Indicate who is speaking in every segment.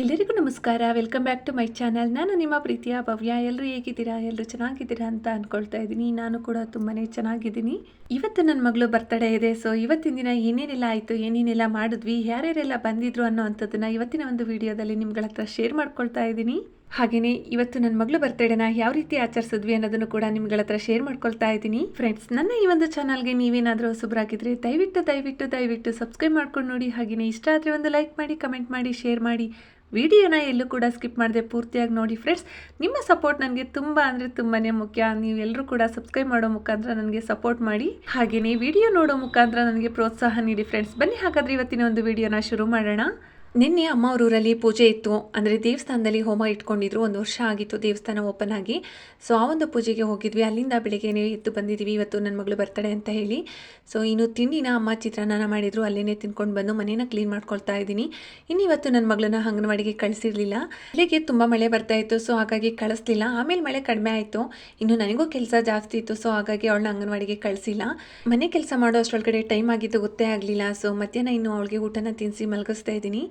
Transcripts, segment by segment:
Speaker 1: ಎಲ್ಲರಿಗೂ ನಮಸ್ಕಾರ. Welcome back to my channel ನಾನು ನಿಮ್ಮ ಪ್ರೀತಿಯ ಭವ್ಯ. ಎಲ್ಲರೂ ಹೇಗಿದ್ದೀರಾ? ಎಲ್ಲರೂ ಚೆನ್ನಾಗಿದ್ದೀರಾ ಅಂತ ಅಂದ್ಕೊಳ್ತಾ ಇದ್ದೀನಿ. ನಾನು ಕೂಡ ತುಂಬಾ ಚೆನ್ನಾಗಿದ್ದೀನಿ. ಇವತ್ತು ನನ್ನ ಮಗಳು ಬರ್ತಡೇ ಇದೆ. ಸೊ ಇವತ್ತಿನ ದಿನ ಏನೇನೆಲ್ಲ ಆಯಿತು? ಏನೇನೆಲ್ಲ ಮಾಡಿದ್ವಿ? ಯಾರ್ಯಾರೆಲ್ಲ ಬಂದಿದ್ರು ಅನ್ನೋ ಅಂಥದ್ದನ್ನು ಇವತ್ತಿನ ಒಂದು ವಿಡಿಯೋದಲ್ಲಿ ನಿಮ್ಗಳ ಹತ್ರ ಶೇರ್ ಮಾಡ್ಕೊಳ್ತಾ ಇದ್ದೀನಿ. ಹಾಗೆಯೇ ಇವತ್ತು ನನ್ನ ಮಗಳು ಬರ್ತಡೇನ ಯಾವ ರೀತಿ ಆಚರಿಸಿದ್ವಿ ಅನ್ನೋದನ್ನು ಕೂಡ ನಿಮ್ಗಳ ಹತ್ರ ಶೇರ್ ಮಾಡ್ಕೊಳ್ತಾ ಇದ್ದೀನಿ. ಫ್ರೆಂಡ್ಸ್ ನನ್ನ ಈ ಒಂದು ಚಾನಲ್ಗೆ ನೀವೇನಾದರೂ ಹೊಸಬ್ರಾಗಿದ್ರೆ ದಯವಿಟ್ಟು ದಯವಿಟ್ಟು ದಯವಿಟ್ಟು ಸಬ್ಸ್ಕ್ರೈಬ್ ಮಾಡ್ಕೊಂಡು ನೋಡಿ. ಹಾಗೆಯೇ ಇಷ್ಟ ಆದರೆ ಒಂದು ಲೈಕ್ ಮಾಡಿ ಕಮೆಂಟ್ ಮಾಡಿ ಶೇರ್ ಮಾಡಿ. ವಿಡಿಯೋನ ಎಲ್ಲೂ ಕೂಡ ಸ್ಕಿಪ್ ಮಾಡದೆ ಪೂರ್ತಿಯಾಗಿ ನೋಡಿ ಫ್ರೆಂಡ್ಸ್. ನಿಮ್ಮ ಸಪೋರ್ಟ್ ನನಗೆ ತುಂಬ ಅಂದರೆ ತುಂಬಾ ಮುಖ್ಯ. ನೀವೆಲ್ಲರೂ ಕೂಡ ಸಬ್ಸ್ಕ್ರೈಬ್ ಮಾಡೋ ಮುಖಾಂತರ ನನಗೆ ಸಪೋರ್ಟ್ ಮಾಡಿ. ಹಾಗೆಯೇ ವಿಡಿಯೋ ನೋಡೋ ಮುಖಾಂತರ ನನಗೆ ಪ್ರೋತ್ಸಾಹ ನೀಡಿ ಫ್ರೆಂಡ್ಸ್. ಬನ್ನಿ ಹಾಗಾದರೆ ಇವತ್ತಿನ ಒಂದು ವಿಡಿಯೋನ ಶುರು ಮಾಡೋಣ. ನಿನ್ನೆ ಅಮ್ಮ ಊರಲ್ಲಿ ಪೂಜೆ ಇತ್ತು. ಅಂದರೆ ದೇವಸ್ಥಾನದಲ್ಲಿ ಹೋಮ ಇಟ್ಕೊಂಡಿದ್ರು. ಒಂದು ವರ್ಷ ಆಗಿತ್ತು ದೇವಸ್ಥಾನ ಓಪನ್ ಆಗಿ. ಸೊ, ಆ ಒಂದು ಪೂಜೆಗೆ ಹೋಗಿದ್ವಿ. ಅಲ್ಲಿಂದ ಬೆಳಿಗ್ಗೆನೇ ಎದ್ದು ಬಂದಿದ್ವಿ ಇವತ್ತು ನನ್ನ ಮಗಳು ಬರ್ತಡೆ ಅಂತ ಹೇಳಿ. ಸೊ, ಇನ್ನು ತಿಂಡಿನ ಅಮ್ಮ ಚಿತ್ರಾನ್ನ ಮಾಡಿದ್ರು. ಅಲ್ಲೇ ತಿನ್ಕೊಂಡು ಬಂದು ಮನೇನ ಕ್ಲೀನ್ ಮಾಡ್ಕೊಳ್ತಾ ಇದ್ದೀನಿ. ಇನ್ನು ಇವತ್ತು ನನ್ನ ಮಗಳನ್ನ ಅಂಗನವಾಡಿಗೆ ಕಳಿಸಿರಲಿಲ್ಲ. ಬೆಳಿಗ್ಗೆ ತುಂಬ ಮಳೆ ಬರ್ತಾ ಇತ್ತು. ಸೊ, ಹಾಗಾಗಿ ಕಳಿಸ್ಲಿಲ್ಲ. ಆಮೇಲೆ ಮಳೆ ಕಡಿಮೆ ಆಯಿತು. ಇನ್ನು ನನಗೂ ಕೆಲಸ ಜಾಸ್ತಿ ಇತ್ತು. ಸೊ, ಹಾಗಾಗಿ ಅವಳನ್ನ ಅಂಗನವಾಡಿಗೆ ಕಳಿಸಿಲ್ಲ. ಮನೆ ಕೆಲಸ ಮಾಡೋ ಅಷ್ಟೊಳಗಡೆ ಟೈಮ್ ಆಗಿದ್ದು ಗೊತ್ತೇ ಆಗಲಿಲ್ಲ. ಸೊ, ಮಧ್ಯಾಹ್ನ ಇನ್ನು ಅವಳಿಗೆ ಊಟನ ತಿನ್ನಿಸಿ ಮಲಗಿಸ್ತಾ ಇದ್ದೀನಿ.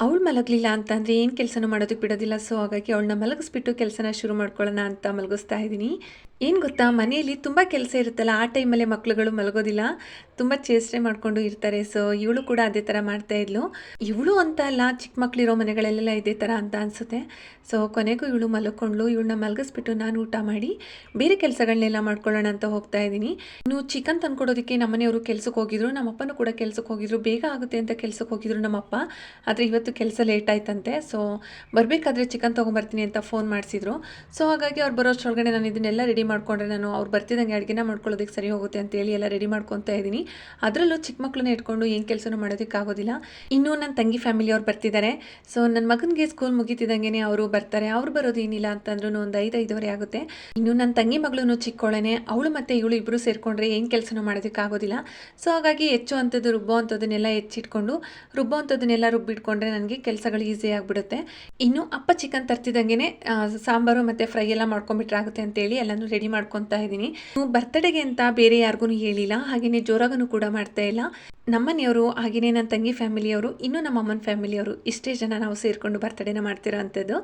Speaker 1: ಅವಳು ಮಲಗಲಿಲ್ಲ ಅಂತಂದರೆ ಏನು ಕೆಲಸನೂ ಮಾಡೋದಕ್ಕೆ ಬಿಡೋದಿಲ್ಲ. ಸೊ ಹಾಗಾಗಿ ಅವಳನ್ನ ಮಲಗಿಸ್ಬಿಟ್ಟು ಕೆಲಸನ ಶುರು ಮಾಡ್ಕೊಳ್ಳೋಣ ಅಂತ ಮಲಗಿಸ್ತಾ ಇದ್ದೀನಿ. ಏನು ಗೊತ್ತಾ? ಮನೆಯಲ್ಲಿ ತುಂಬ ಕೆಲಸ ಇರುತ್ತಲ್ಲ, ಆ ಟೈಮಲ್ಲೇ ಮಕ್ಕಳುಗಳು ಮಲಗೋದಿಲ್ಲ. ತುಂಬ ಚೇಷ್ಟೆ ಮಾಡಿಕೊಂಡು ಇರ್ತಾರೆ. ಸೊ ಇವಳು ಕೂಡ ಅದೇ ಥರ ಮಾಡ್ತಾ ಇದ್ಲು. ಇವಳು ಅಂತ ಅಲ್ಲ, ಚಿಕ್ಕ ಮಕ್ಕಳಿರೋ ಮನೆಗಳಲ್ಲೆಲ್ಲ ಇದೇ ಥರ ಅಂತ ಅನಿಸುತ್ತೆ. ಸೊ ಕೊನೆಗೂ ಇವಳು ಮಲ್ಕೊಂಡ್ಳು. ಇವಳನ್ನ ಮಲಗಿಸ್ಬಿಟ್ಟು ನಾನು ಊಟ ಮಾಡಿ ಬೇರೆ ಕೆಲಸಗಳನ್ನೆಲ್ಲ ಮಾಡ್ಕೊಳ್ಳೋಣ ಅಂತ ಹೋಗ್ತಾ ಇದ್ದೀನಿ. ಇನ್ನು ಚಿಕನ್ ತಂದ್ಕೊಡೋದಕ್ಕೆ ನಮ್ಮನೆಯವರು ಕೆಲಸಕ್ಕೆ ಹೋಗಿದ್ರು. ನಮ್ಮಪ್ಪನೂ ಕೂಡ ಕೆಲಸಕ್ಕೆ ಹೋಗಿದ್ರು. ಬೇಗ ಆಗುತ್ತೆ ಅಂತ ಕೆಲಸಕ್ಕೆ ಹೋಗಿದ್ರು ನಮ್ಮಪ್ಪ. ಆದರೆ ಇವತ್ತು ಕೆಲಸ ಲೇಟ್ ಆಯ್ತಂತೆ ಸೊ ಬರಬೇಕಾದ್ರೆ ಚಿಕನ್ ತೊಗೊಂಬರ್ತೀನಿ ಅಂತ ಫೋನ್ ಮಾಡಿಸಿದ್ರು. ಸೊ ಹಾಗಾಗಿ ಅವ್ರು ಬರೋಷ್ಟೊಳಗಡೆ ನಾನು ಇದನ್ನೆಲ್ಲ ರೆಡಿ ಮಾಡಿಕೊಂಡ್ರೆ ನಾನು ಅವ್ರು ಬರ್ತಿದ್ದಂಗೆ ಅಡುಗೆನ ಮಾಡ್ಕೊಳ್ಳೋದಕ್ಕೆ ಸರಿ ಹೋಗುತ್ತೆ ಅಂತೇಳಿ ಎಲ್ಲ ರೆಡಿ ಮಾಡ್ಕೊತಾ ಇದ್ದೀನಿ. ಅದರಲ್ಲೂ ಚಿಕ್ಕ ಮಕ್ಕಳನ್ನ ಇಟ್ಕೊಂಡು ಏನು ಕೆಲಸನೂ ಮಾಡೋದಕ್ಕಾಗೋದಿಲ್ಲ ಇನ್ನೂ ನನ್ನ ತಂಗಿ ಫ್ಯಾಮಿಲಿ ಅವ್ರು ಬರ್ತಿದ್ದಾರೆ. ಸೊ ನನ್ನ ಮಗನಿಗೆ ಸ್ಕೂಲ್ ಮುಗಿತಿದ್ದಂಗೆ ಅವರು ಬರ್ತಾರೆ. ಅವ್ರು ಬರೋದು ಏನಿಲ್ಲ ಅಂತಂದ್ರೂ ಒಂದು ಐದು, ಐದುವರೆ ಆಗುತ್ತೆ. ಇನ್ನು ನನ್ನ ತಂಗಿ ಮಗಳೂ ಚಿಕ್ಕೊಳ್ಳೆ ಅವಳು ಮತ್ತು ಇವಳು ಇಬ್ಬರು ಸೇರಿಕೊಂಡ್ರೆ ಏನು ಕೆಲಸನೂ ಮಾಡೋದಕ್ಕಾಗೋದಿಲ್ಲ ಸೊ ಹಾಗಾಗಿ ಹೆಚ್ಚು ಅಂಥದ್ದು ರುಬ್ಬೋ ಅಂಥದ್ದನ್ನೆಲ್ಲ ಹೆಚ್ಚಿಟ್ಕೊಂಡು ರುಬ್ಬೋ ಅಂಥದ್ದನ್ನೆಲ್ಲ ರುಬ್ಬಿಟ್ಕೊಂಡ್ರೆ ನನಗೆ ಕೆಲಸಗಳು ಈಸಿ ಆಗಿಬಿಡುತ್ತೆ. ಇನ್ನು ಅಪ್ಪ ಚಿಕನ್ ತರ್ತಿದ್ದಂಗೆ ಸಾಂಬಾರು ಮತ್ತು ಫ್ರೈ ಎಲ್ಲ ಮಾಡ್ಕೊಂಬಿಟ್ರೆ ಆಗುತ್ತೆ ಅಂತೇಳಿ ಎಲ್ಲನೂ ರೆಡಿ ಮಾಡ್ಕೊತಾ ಇದ್ದೀನಿ. ಬರ್ತಡೆಗೆ ಅಂತ ಬೇರೆ ಯಾರಿಗೂ ಹೇಳಿಲ್ಲ ಹಾಗೆಯೇ ಜೋರಾಗೂ ಕೂಡ ಮಾಡ್ತಾ ಇಲ್ಲ. ನಮ್ಮನೆಯವರು ಹಾಗೆಯೇ ನನ್ನ ತಂಗಿ ಫ್ಯಾಮಿಲಿಯವರು ಇನ್ನೂ ನಮ್ಮ ಅಮ್ಮನ ಫ್ಯಾಮಿಲಿಯವರು ಇಷ್ಟೇ ಜನ ನಾವು ಸೇರಿಕೊಂಡು ಬರ್ತಡೇನ ಮಾಡ್ತಿರೋ ಅಂಥದ್ದು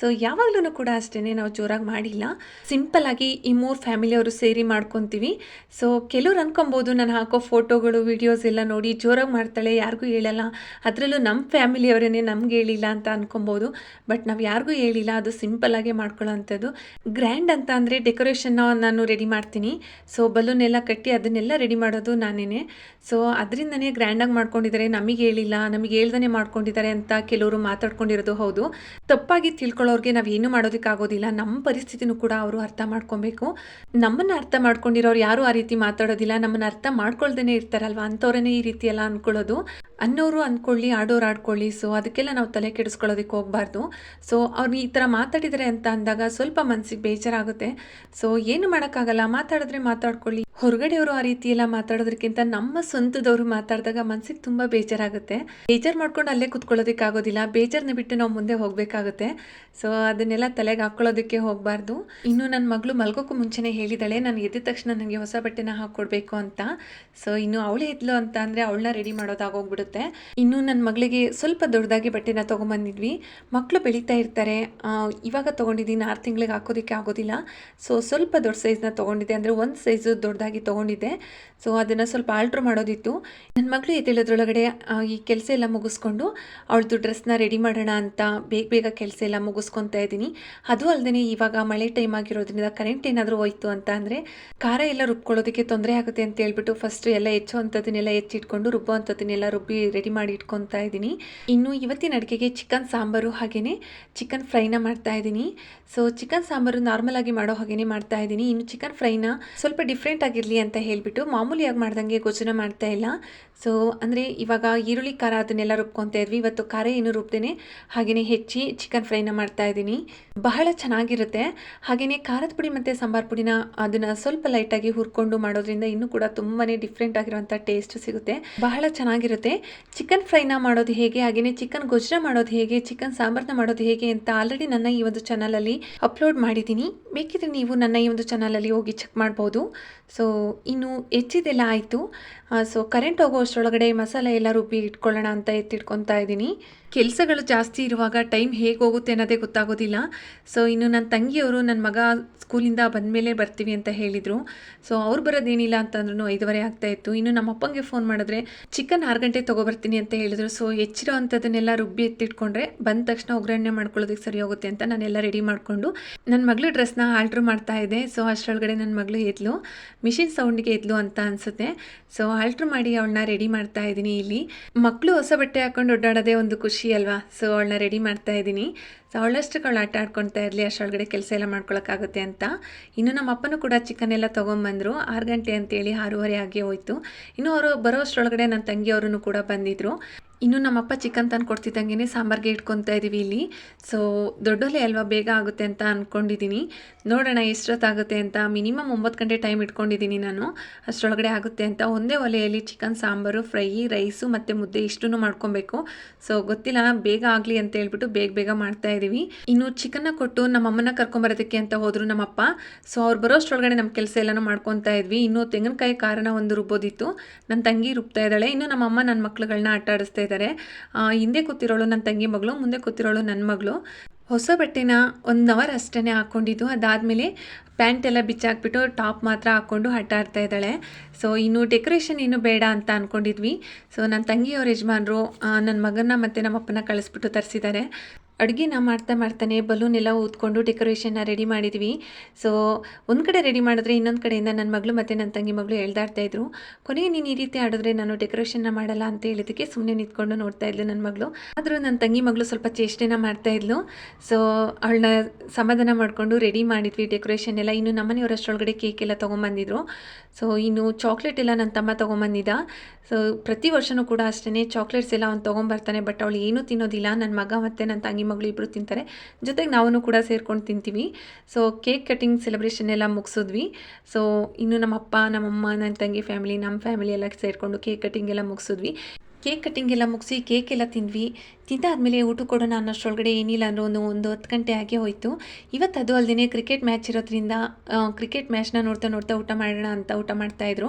Speaker 1: ಸೊ ಯಾವಾಗಲೂ ಕೂಡ ಅಷ್ಟೇ ನಾವು ಜೋರಾಗಿ ಮಾಡಿಲ್ಲ. ಸಿಂಪಲ್ಲಾಗಿ ಈ ಮೂರು ಫ್ಯಾಮಿಲಿಯವರು ಸೇರಿ ಮಾಡ್ಕೊತೀವಿ. ಸೊ ಕೆಲವ್ರು ಅನ್ಕೊಬೋದು, ನಾನು ಹಾಕೋ ಫೋಟೋಗಳು ವೀಡಿಯೋಸ್ ಎಲ್ಲ ನೋಡಿ ಜೋರಾಗಿ ಮಾಡ್ತಾಳೆ, ಯಾರಿಗೂ ಹೇಳಲ್ಲ. ಅದರಲ್ಲೂ ನಮ್ಮ ಫ್ಯಾಮಿಲಿಯವರೇ ನಮ್ಗೆ ಹೇಳಿಲ್ಲ ಅಂತ ಅನ್ಕೊಬೋದು, ಬಟ್ ನಾವು ಯಾರಿಗೂ ಹೇಳಿಲ್ಲ, ಅದು ಸಿಂಪಲ್ಲಾಗೆ ಮಾಡ್ಕೊಳ್ಳೋವಂಥದ್ದು ಗ್ರ್ಯಾಂಡ್ ಅಂತ ಅಂದರೆ ಡೆಕೋರೇಷನ್ನ ನಾನು ರೆಡಿ ಮಾಡ್ತೀನಿ. ಸೊ ಬಲೂನ್ ಎಲ್ಲ ಕಟ್ಟಿ ಅದನ್ನೆಲ್ಲ ರೆಡಿ ಮಾಡೋದು ನಾನೇ ಸೊ, ಅದರಿಂದನೇ ಗ್ರ್ಯಾಂಡಾಗಿ ಮಾಡ್ಕೊಂಡಿದ್ದಾರೆ, ನಮಗೆ ಹೇಳಿಲ್ಲ, ನಮಗೆ ಹೇಳ್ದನೆ ಮಾಡ್ಕೊಂಡಿದ್ದಾರೆ ಅಂತ ಕೆಲವರು ಮಾತಾಡ್ಕೊಂಡಿರೋದು ಹೌದು. ತಪ್ಪಾಗಿ ತಿಳ್ಕೊಳ್ಳೋರಿಗೆ ನಾವು ಏನು ಮಾಡೋದಕ್ಕಾಗೋದಿಲ್ಲ ನಮ್ಮ ಪರಿಸ್ಥಿತಿನೂ ಕೂಡ ಅವರು ಅರ್ಥ ಮಾಡ್ಕೊಬೇಕು. ನಮ್ಮನ್ನು ಅರ್ಥ ಮಾಡ್ಕೊಂಡಿರೋರು ಯಾರು ಆ ರೀತಿ ಮಾತಾಡೋದಿಲ್ಲ, ನಮ್ಮನ್ನು ಅರ್ಥ ಮಾಡ್ಕೊಳ್ದೇ ಇರ್ತಾರಲ್ವ ಅಂಥವ್ರನ್ನೇ ಈ ರೀತಿ ಎಲ್ಲ ಅಂದ್ಕೊಳ್ಳೋದು ಅನ್ನೋರು ಅಂದ್ಕೊಳ್ಳಿ ಆಡೋರು ಆಡ್ಕೊಳ್ಳಿ. ಸೊ ಅದಕ್ಕೆಲ್ಲ ನಾವು ತಲೆ ಕೆಡಿಸ್ಕೊಳ್ಳೋದಕ್ಕೆ ಹೋಗಬಾರ್ದು. ಸೊ ಅವ್ರು ಈ ಥರ ಮಾತಾಡಿದರೆ ಅಂತ ಅಂದಾಗ ಸ್ವಲ್ಪ ಮನಸ್ಸಿಗೆ ಬೇಜಾರಾಗುತ್ತೆ. ಸೊ ಏನು ಮಾಡೋಕ್ಕಾಗಲ್ಲ, ಮಾತಾಡಿದ್ರೆ ಮಾತಾಡ್ಕೊಳ್ಳಿ. ಹೊರಗಡೆಯವರು ಆ ರೀತಿ ಎಲ್ಲ ಮಾತಾಡೋದಕ್ಕಿಂತ ನಮ್ಮ ಸ್ವಂತದವರು ಮಾತಾಡಿದಾಗ ಮನಸ್ಸಿಗೆ ತುಂಬ ಬೇಜಾರಾಗುತ್ತೆ. ಬೇಜಾರು ಮಾಡ್ಕೊಂಡು ಅಲ್ಲೇ ಕುತ್ಕೊಳ್ಳೋದಕ್ಕಾಗೋದಿಲ್ಲ. ಬೇಜಾರನ್ನ ಬಿಟ್ಟು ನಾವು ಮುಂದೆ ಹೋಗಬೇಕಾಗುತ್ತೆ. ಸೊ ಅದನ್ನೆಲ್ಲ ತಲೆಗೆ ಹಾಕ್ಕೊಳ್ಳೋದಕ್ಕೆ ಹೋಗಬಾರ್ದು. ಇನ್ನು ನನ್ನ ಮಗಳು ಮಲ್ಗೋಕ್ಕೂ ಮುಂಚೆನೇ ಹೇಳಿದಾಳೆ. ನಾನು ಎದ್ದ ತಕ್ಷಣ ನನಗೆ ಹೊಸ ಬಟ್ಟೆನ ಹಾಕ್ಕೊಡ್ಬೇಕು ಅಂತ. ಸೊ ಇನ್ನು ಅವಳೇ ಎದ್ಲು ಅಂತ ಅಂದರೆ ಅವಳನ್ನ ರೆಡಿ ಮಾಡೋದಾಗೋಗ್ಬಿಡುತ್ತೆ. ಇನ್ನು ನನ್ನ ಮಗಳಿಗೆ ಸ್ವಲ್ಪ ದೊಡ್ಡದಾಗಿ ಬಟ್ಟೆನ ತೊಗೊಂಬಂದಿದ್ವಿ. ಮಕ್ಕಳು ಬೆಳೀತಾ ಇರ್ತಾರೆ. ಇವಾಗ ತೊಗೊಂಡಿದ್ದೀನಿ. ಆರು ತಿಂಗಳಿಗೆ ಹಾಕೋದಕ್ಕೆ ಆಗೋದಿಲ್ಲ. ಸೊ ಸ್ವಲ್ಪ ದೊಡ್ಡ ಸೈಜ್ನ ತೊಗೊಂಡಿದ್ದೆ. ಅಂದರೆ ಒಂದು ಸೈಜು ದೊಡ್ಡದಾಗಿ ತೊಗೊಂಡಿದ್ದೆ. ಸೊ ಅದನ್ನು ಸ್ವಲ್ಪ ಆಲ್ಟ್ರ್ ಮಾಡೋದಿತ್ತು. ನನ್ನ ಮಗಳು ಎದ್ದೇಳೋದ್ರೊಳಗಡೆ ಈ ಕೆಲಸ ಎಲ್ಲ ಮುಗಿಸ್ಕೊಂಡು ಅವಳದು ಡ್ರೆಸ್ನ ರೆಡಿ ಮಾಡೋಣ ಅಂತ ಬೇಗ ಬೇಗ ಕೆಲಸ ಎಲ್ಲ ಮುಗಿಸ್ಕೊತಾ ಇದ್ದೀನಿ. ಅದು ಅಲ್ಲದೆ ಇವಾಗ ಮಳೆ ಟೈಮ್ ಆಗಿರೋದ್ರಿಂದ ಕರೆಂಟ್ ಏನಾದರೂ ಹೋಯ್ತು ಅಂತ ಅಂದರೆ ಖಾರ ಎಲ್ಲ ರುಬ್ಕೊಳ್ಳೋದಕ್ಕೆ ತೊಂದರೆ ಆಗುತ್ತೆ ಅಂತ ಹೇಳ್ಬಿಟ್ಟು ಫಸ್ಟ್ ಎಲ್ಲ ಹೆಚ್ಚೋ ಅಂಥದ್ದನ್ನೆಲ್ಲ ಹೆಚ್ಚಿಟ್ಕೊಂಡು ರುಬ್ಬೋ ಅಂಥದ್ದನ್ನೆಲ್ಲ ರುಬ್ಬಿ ರೆಡಿ ಮಾಡಿ ಇಟ್ಕೊತಾ ಇದ್ದೀನಿ. ಇನ್ನು ಇವತ್ತಿನ ಅಡುಗೆಗೆ ಚಿಕನ್ ಸಾಂಬಾರು ಹಾಗೆಯೇ ಚಿಕನ್ ಫ್ರೈನ ಮಾಡ್ತಾ ಇದ್ದೀನಿ. ಸೊ ಚಿಕನ್ ಸಾಂಬಾರು ನಾರ್ಮಲ್ ಆಗಿ ಮಾಡೋ ಹಾಗೇನೆ ಮಾಡ್ತಾ ಇದ್ದೀನಿ. ಇನ್ನು ಚಿಕನ್ ಫ್ರೈನ ಸ್ವಲ್ಪ ಡಿಫ್ರೆಂಟ್ ಆಗಿರಲಿ ಅಂತ ಹೇಳ್ಬಿಟ್ಟು ಮಾಮೂಲಿಯಾಗಿ ಮಾಡ್ದಂಗೆ ಗೊಜ್ಜನ ಮಾಡ್ತಾ ಇಲ್ಲ. ಸೊ ಅಂದರೆ ಇವಾಗ ಈರುಳ್ಳಿ, ಖಾರ ಅದನ್ನೆಲ್ಲ ರುಬ್ಕೊತಾ ಇದ್ವಿ. ಇವತ್ತು ಖಾರ ಏನು ರುಬ್ದೇನೆ ಹಾಗೆಯೇ ಹೆಚ್ಚಿ ಚಿಕನ್ ಫ್ರೈನ ಮಾಡ್ತಾ ಇದ್ದೀನಿ. ಬಹಳ ಚೆನ್ನಾಗಿರುತ್ತೆ. ಹಾಗೆಯೇ ಖಾರದ ಪುಡಿ ಮತ್ತು ಸಾಂಬಾರ್ ಪುಡಿನ ಅದನ್ನು ಸ್ವಲ್ಪ ಲೈಟಾಗಿ ಹುರ್ಕೊಂಡು ಮಾಡೋದ್ರಿಂದ ಇನ್ನೂ ಕೂಡ ತುಂಬಾ ಡಿಫ್ರೆಂಟ್ ಆಗಿರುವಂಥ ಟೇಸ್ಟ್ ಸಿಗುತ್ತೆ. ಬಹಳ ಚೆನ್ನಾಗಿರುತ್ತೆ. ಚಿಕನ್ ಫ್ರೈನ ಮಾಡೋದು ಹೇಗೆ ಹಾಗೆಯೇ ಚಿಕನ್ ಗೊಜ್ಜನ ಮಾಡೋದು ಹೇಗೆ ಚಿಕನ್ ಸಾಂಬಾರನ್ನ ಮಾಡೋದು ಹೇಗೆ ಅಂತ ಆಲ್ರೆಡಿ ನನ್ನ ಈ ಒಂದು ಚಾನಲಲ್ಲಿ ಅಪ್ಲೋಡ್ ಮಾಡಿದ್ದೀನಿ. ಬೇಕಿದ್ರೆ ನೀವು ನನ್ನ ಈ ಒಂದು ಚಾನಲಲ್ಲಿ ಹೋಗಿ ಚೆಕ್ ಮಾಡ್ಬೋದು. ಸೊ ಇನ್ನು ಹೆಚ್ಚಿದೆಲ್ಲ ಆಯಿತು. ಸೊ ಕರೆಂಟ್ ಹೋಗೋ ಅಷ್ಟರೊಳಗಡೆ ಮಸಾಲೆ ಎಲ್ಲ ರುಬ್ಬಿ ಇಟ್ಕೊಳ್ಳೋಣ ಅಂತ ಎತ್ತಿಟ್ಕೊತಾ ಇದ್ದೀನಿ. ಕೆಲಸಗಳು ಜಾಸ್ತಿ ಇರುವಾಗ ಟೈಮ್ ಹೇಗೆ ಹೋಗುತ್ತೆ ಅನ್ನೋದೇ ಗೊತ್ತಾಗೋದಿಲ್ಲ. ಸೊ ಇನ್ನು ನನ್ನ ತಂಗಿಯವರು ನನ್ನ ಮಗ ಸ್ಕೂಲಿಂದ ಬಂದಮೇಲೆ ಬರ್ತೀವಿ ಅಂತ ಹೇಳಿದರು. ಸೊ ಅವ್ರು ಬರೋದೇನಿಲ್ಲ ಅಂತಂದ್ರೂ ಐದುವರೆ ಆಗ್ತಾ ಇತ್ತು. ಇನ್ನು ನಮ್ಮ ಅಪ್ಪಂಗೆ ಫೋನ್ ಮಾಡಿದ್ರೆ, ಚಿಕನ್ ಆರು ಗಂಟೆ ತೊಗೊಬರ್ತೀನಿ ಅಂತ ಹೇಳಿದರು. ಸೊ ಹೆಚ್ಚಿರೋ ಅಂಥದ್ದನ್ನೆಲ್ಲ ರುಬ್ಬಿ ಎತ್ತಿಟ್ಕೊಂಡ್ರೆ ಬಂದ ತಕ್ಷಣ ಒಗ್ಗರಣೆ ಮಾಡ್ಕೊಳ್ಳೋದಕ್ಕೆ ಸರಿ ಹೋಗುತ್ತೆ ಅಂತ ನಾನೆಲ್ಲ ರೆಡಿ ಮಾಡಿಕೊಂಡು ನನ್ನ ಮಗಳು ಡ್ರೆಸ್ನ ಆಲ್ಟ್ರ್ ಮಾಡ್ತಾ ಇದೆ. ಸೊ ಅಷ್ಟರೊಳಗಡೆ ನನ್ನ ಮಗಳು ಎದ್ಲು. ಮಿಷಿನ್ ಸೌಂಡಿಗೆ ಎದ್ಲು ಅಂತ ಅನಿಸುತ್ತೆ. ಸೊ ಆಲ್ಟ್ರ್ ಮಾಡಿ ಅವಳನ್ನ ರೆಡಿ ಮಾಡ್ತಾ ಇದ್ದೀನಿ ಇಲ್ಲಿ. ಮಕ್ಕಳು ಹೊಸ ಬಟ್ಟೆ ಹಾಕೊಂಡು ಓಡಾಡೋದೇ ಒಂದು ಖುಷಿ. ಅಲ್ವಾ? ಸೊ ಅವಳನ್ನ ರೆಡಿ ಮಾಡ್ತಾ ಇದ್ದೀನಿ. ಸೊ ಅವಳಷ್ಟಕ್ಕೆ ಅವಳು ಆಟ ಆಡ್ಕೊಳ್ತಾ ಇರಲಿ ಅಷ್ಟೊಳಗಡೆ ಕೆಲಸ ಎಲ್ಲ ಮಾಡ್ಕೊಳಕ್ಕಾಗುತ್ತೆ ಅಂತ. ಇನ್ನು ನಮ್ಮ ಅಪ್ಪನೂ ಕೂಡ ಚಿಕನ್ ಎಲ್ಲ ತೊಗೊಂಬಂದರು. ಆರು ಗಂಟೆ ಅಂತೇಳಿ ಆರೂವರೆ ಆಗಿ ಹೋಯ್ತು. ಇನ್ನು ಅವರು ಬರೋ ಅಷ್ಟರೊಳಗಡೆ ನನ್ನ ತಂಗಿಯವರು ಕೂಡ ಬಂದಿದ್ದರು ಇನ್ನು ನಮ್ಮಪ್ಪ ಚಿಕನ್ ತಂದು ಕೊಡ್ತಿದ್ದಂಗೆ ಸಾಂಬಾರ್ಗೆ ಇಟ್ಕೊತಾ ಇದ್ದೀವಿ ಇಲ್ಲಿ. ಸೊ ದೊಡ್ಡೊಲೆ ಅಲ್ವಾ ಬೇಗ ಆಗುತ್ತೆ ಅಂತ ಅಂದ್ಕೊಂಡಿದ್ದೀನಿ ನೋಡೋಣ ಎಷ್ಟೊತ್ತಾಗುತ್ತೆ ಅಂತ. ಮಿನಿಮಮ್ ಒಂಬತ್ತು ಗಂಟೆ ಟೈಮ್ ಇಟ್ಕೊಂಡಿದ್ದೀನಿ ನಾನು. ಅಷ್ಟರೊಳಗಡೆ ಆಗುತ್ತೆ ಅಂತ. ಒಂದೇ ಒಲೆಯಲ್ಲಿ ಚಿಕನ್, ಸಾಂಬಾರು, ಫ್ರೈ, ರೈಸು ಮತ್ತು ಮುದ್ದೆ ಇಷ್ಟೂ ಮಾಡ್ಕೊಬೇಕು. ಸೊ ಗೊತ್ತಿಲ್ಲ. ಬೇಗ ಆಗಲಿ ಅಂತ ಹೇಳ್ಬಿಟ್ಟು ಬೇಗ ಬೇಗ ಮಾಡ್ತಾ ಇದ್ದೀವಿ ಇನ್ನು ಚಿಕನ್ನ ಕೊಟ್ಟು ನಮ್ಮಮ್ಮನ ಕರ್ಕೊಂಬರೋದಕ್ಕೆ ಅಂತ ಹೋದರು ನಮ್ಮಪ್ಪ. ಸೊ ಅವ್ರು ಬರೋಷ್ಟರೊಳಗಡೆ ನಮ್ಮ ಕೆಲಸ ಎಲ್ಲನೂ ಮಾಡ್ಕೊತಾ ಇದ್ವಿ. ಇನ್ನು ತೆಂಗಿನಕಾಯಿ ಕಾರಣ ಒಂದು ರುಬ್ಬೋದಿತ್ತು. ನನ್ನ ತಂಗಿ ರುಬ್ತಾ ಇದ್ದಾಳೆ. ಇನ್ನು ನಮ್ಮಮ್ಮ ನನ್ನ ಮಕ್ಳುಗಳನ್ನ ಆಟ ಇದ್ದಾರೆ. ಹಿಂದೆ ಕೂತಿರೋಳು ನನ್ನ ತಂಗಿ ಮಗಳು, ಮುಂದೆ ಕೂತಿರೋಳು ನನ್ನ ಮಗಳು. ಹೊಸ ಬಟ್ಟೆನ ಒಂದು ಅವರ್ ಅಷ್ಟೇ ಹಾಕ್ಕೊಂಡಿದ್ದು ಅದಾದಮೇಲೆ ಪ್ಯಾಂಟ್ ಎಲ್ಲ ಬಿಚ್ಚಾಕ್ಬಿಟ್ಟು ಟಾಪ್ ಮಾತ್ರ ಹಾಕ್ಕೊಂಡು ಆಟ ಆಡ್ತಾ ಇದ್ದಾಳೆ. ಸೊ ಇನ್ನು ಡೆಕೋರೇಷನ್ ಏನು ಬೇಡ ಅಂತ ಅಂದ್ಕೊಂಡಿದ್ವಿ ಸೊ ನನ್ನ ತಂಗಿಯವ್ರ ಯಜಮಾನರು ನನ್ನ ಮಗನ ಮತ್ತು ನಮ್ಮ ಅಪ್ಪನ ಕಳಿಸ್ಬಿಟ್ಟು ತರಿಸಿದ್ದಾರೆ. ಅಡುಗೆನ ಮಾಡ್ತಾ ಮಾಡ್ತಾನೆ ಬಲೂನ್ ಎಲ್ಲ ಊದ್ಕೊಂಡು ಡೆಕೋರೇಷನ್ನ ರೆಡಿ ಮಾಡಿದ್ವಿ. ಸೊ ಒಂದು ಕಡೆ ರೆಡಿ ಮಾಡಿದ್ರೆ ಇನ್ನೊಂದು ಕಡೆಯಿಂದ ನನ್ನ ಮಗಳು ಮತ್ತು ನನ್ನ ತಂಗಿ ಮಗಳು ಇದ್ರು. ಕೊನೆಗೆ ನೀನು ಈ ರೀತಿ ಆಡಿದ್ರೆ ನಾನು ಡೆಕೋರೇಷನ್ನ ಮಾಡಲ್ಲ ಅಂತ ಹೇಳಿದ್ದಕ್ಕೆ ಸುಮ್ಮನೆ ನಿಂತ್ಕೊಂಡು ನೋಡ್ತಾ ಇದ್ಲು ನನ್ನ ಮಗಳು. ಆದರೂ ನನ್ನ ತಂಗಿ ಮಗಳು ಸ್ವಲ್ಪ ಚೇಷ್ಟೆನ ಮಾಡ್ತಾ ಇದ್ಲು. ಸೊ ಅವಳನ್ನ ಸಮಾಧಾನ ಮಾಡಿಕೊಂಡು ರೆಡಿ ಮಾಡಿದ್ವಿ ಡೆಕೋರೇಷನ್ ಎಲ್ಲ. ಇನ್ನು ನಮ್ಮನೆಯವ್ರ ಅಷ್ಟರೊಳಗಡೆ ಕೇಕ್ ಎಲ್ಲ ತೊಗೊಂಬಂದಿದ್ರು. ಸೊ ಇನ್ನು ಚಾಕ್ಲೇಟ್ ಎಲ್ಲ ನನ್ನ ತಮ್ಮ ತೊಗೊಂಬಂದಿದ್ದ. ಸೊ ಪ್ರತಿ ವರ್ಷನೂ ಕೂಡ ಅಷ್ಟೇ ಚಾಕ್ಲೇಟ್ಸ್ ಎಲ್ಲ ಅವ್ನು ತೊಗೊಂಬರ್ತಾನೆ, ಬಟ್ ಅವಳು ಏನೂ ತಿನ್ನೋದಿಲ್ಲ. ನನ್ನ ಮಗ ಮತ್ತು ನನ್ನ ತಂಗಿ ಮಗಳು ಇಬ್ಬರು ತಿಂತಾರೆ. ಜೊತೆಗೆ ನಾವು ಕೂಡ ಸೇರ್ಕೊಂಡು ತಿಂತೀವಿ. ಸೊ ಕೇಕ್ ಕಟಿಂಗ್ ಸೆಲೆಬ್ರೇಷನ್ ಎಲ್ಲ ಮುಗಿಸಿದ್ವಿ. ಸೊ ಇನ್ನು ನಮ್ಮ ಅಪ್ಪ ನಮ್ಮಮ್ಮ ನನ್ನ ತಂಗಿ ಫ್ಯಾಮಿಲಿ ನಮ್ಮ ಫ್ಯಾಮಿಲಿ ಎಲ್ಲ ಸೇರಿಕೊಂಡು ಕೇಕ್ ಕಟಿಂಗ್ ಎಲ್ಲ ಮುಗಿಸಿದ್ವಿ. ಕೇಕ್ ಕಟ್ಟಿಂಗ್ ಎಲ್ಲ ಮುಗಿಸಿ ಕೇಕ್ ಎಲ್ಲ ತಿಂದ್ವಿ. ತಿಂದಾದಮೇಲೆ ಊಟ ಕೊಡೋಣ ಅನ್ನೋಷ್ಟೊಳಗಡೆ ಏನಿಲ್ಲ ಅಂದರೂ ಒಂದು ಒಂದು ಹತ್ತು ಗಂಟೆ ಆಗೇ ಹೋಯಿತು. ಇವತ್ತು ಅದು ಅಲ್ಲದೆ ಕ್ರಿಕೆಟ್ ಮ್ಯಾಚ್ ಇರೋದ್ರಿಂದ ಕ್ರಿಕೆಟ್ ಮ್ಯಾಚ್ನ ನೋಡ್ತಾ ನೋಡ್ತಾ ಊಟ ಮಾಡೋಣ ಅಂತ ಊಟ ಮಾಡ್ತಾಯಿದ್ರು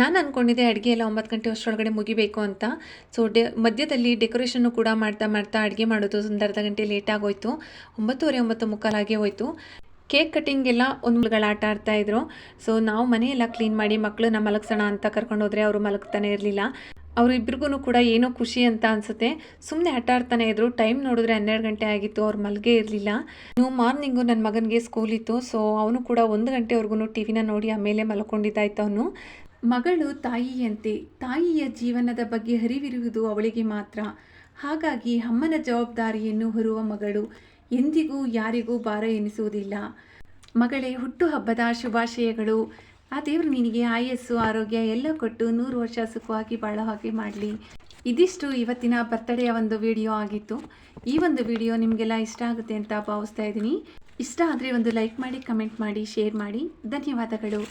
Speaker 1: ನಾನು ಅಂದ್ಕೊಂಡಿದ್ದೆ ಅಡುಗೆ ಎಲ್ಲ ಒಂಬತ್ತು ಗಂಟೆ ಅಷ್ಟರೊಳಗಡೆ ಮುಗಿಬೇಕು ಅಂತ. ಸೊ ಡೆ, ಮಧ್ಯದಲ್ಲಿ ಡೆಕೋರೇಷನ್ನು ಕೂಡ ಮಾಡ್ತಾ ಮಾಡ್ತಾ ಅಡುಗೆ ಮಾಡೋದು ಒಂದು ಅರ್ಧ ಗಂಟೆ ಲೇಟ್ ಆಗೋಯ್ತು. ಒಂಬತ್ತುವರೆ ಒಂಬತ್ತು ಮುಕ್ಕಾಲಾಗೆ ಹೋಯಿತು. ಕೇಕ್ ಕಟ್ಟಿಂಗ್ ಎಲ್ಲ ಒಂದು ಆಟ ಆಡ್ತಾಯಿದ್ರು ಸೊ ನಾವು ಮನೆಯೆಲ್ಲ ಕ್ಲೀನ್ ಮಾಡಿ ಮಕ್ಕಳನ್ನ ಮಲಗಿಸೋಣ ಅಂತ ಕರ್ಕೊಂಡು ಹೋದ್ರೆ ಅವರು ಮಲಗ್ತಾನೆ ಇರಲಿಲ್ಲ. ಅವರಿಬ್ರಿಗೂ ಕೂಡ ಏನೋ ಖುಷಿ ಅಂತ ಅನಿಸುತ್ತೆ. ಸುಮ್ಮನೆ ಆಟ ಆಡ್ತಾನೆ ಇದ್ರು. ಟೈಮ್ ನೋಡಿದ್ರೆ ಹನ್ನೆರಡು ಗಂಟೆ ಆಗಿತ್ತು. ಅವ್ರು ಮಲಗೇ ಇರಲಿಲ್ಲ. ನೀವು ಮಾರ್ನಿಂಗು ನನ್ನ ಮಗನಿಗೆ ಸ್ಕೂಲ್ ಇತ್ತು. ಸೊ ಅವನು ಕೂಡ ಒಂದು ಗಂಟೆವರೆಗೂ ಟಿ ವಿನ ನೋಡಿ ಆಮೇಲೆ ಮಲ್ಕೊಂಡಿದ್ದಾಯ್ತು ಅವನು. ಮಗಳು ತಾಯಿಯಂತೆ. ತಾಯಿಯ ಜೀವನದ ಬಗ್ಗೆ ಹರಿವಿರುವುದು ಅವಳಿಗೆ ಮಾತ್ರ. ಹಾಗಾಗಿ ಅಮ್ಮನ ಜವಾಬ್ದಾರಿಯನ್ನು ಹೊರುವ ಮಗಳು ಎಂದಿಗೂ ಯಾರಿಗೂ ಭಾರ ಎನಿಸುವುದಿಲ್ಲ. ಮಗಳೇ, ಹುಟ್ಟುಹಬ್ಬದ ಶುಭಾಶಯಗಳು. ಆ ದೇವರು ನಿನಗೆ ಆಯಸ್ಸು, ಆರೋಗ್ಯ ಎಲ್ಲ ಕೊಟ್ಟು ನೂರು ವರ್ಷ ಸುಖವಾಗಿ ಬಾಳೋ ಹಾಗೆ ಮಾಡಲಿ. ಇದಿಷ್ಟು ಇವತ್ತಿನ ಬರ್ತಡೆಯ ಒಂದು ವಿಡಿಯೋ ಆಗಿತ್ತು. ಈ ಒಂದು ವಿಡಿಯೋ ನಿಮಗೆಲ್ಲ ಇಷ್ಟ ಆಗುತ್ತೆ ಅಂತ ಭಾವಿಸ್ತಾ ಇದ್ದೀನಿ. ಇಷ್ಟ ಆದರೆ ಒಂದು ಲೈಕ್ ಮಾಡಿ, ಕಮೆಂಟ್ ಮಾಡಿ, ಶೇರ್ ಮಾಡಿ. ಧನ್ಯವಾದಗಳು.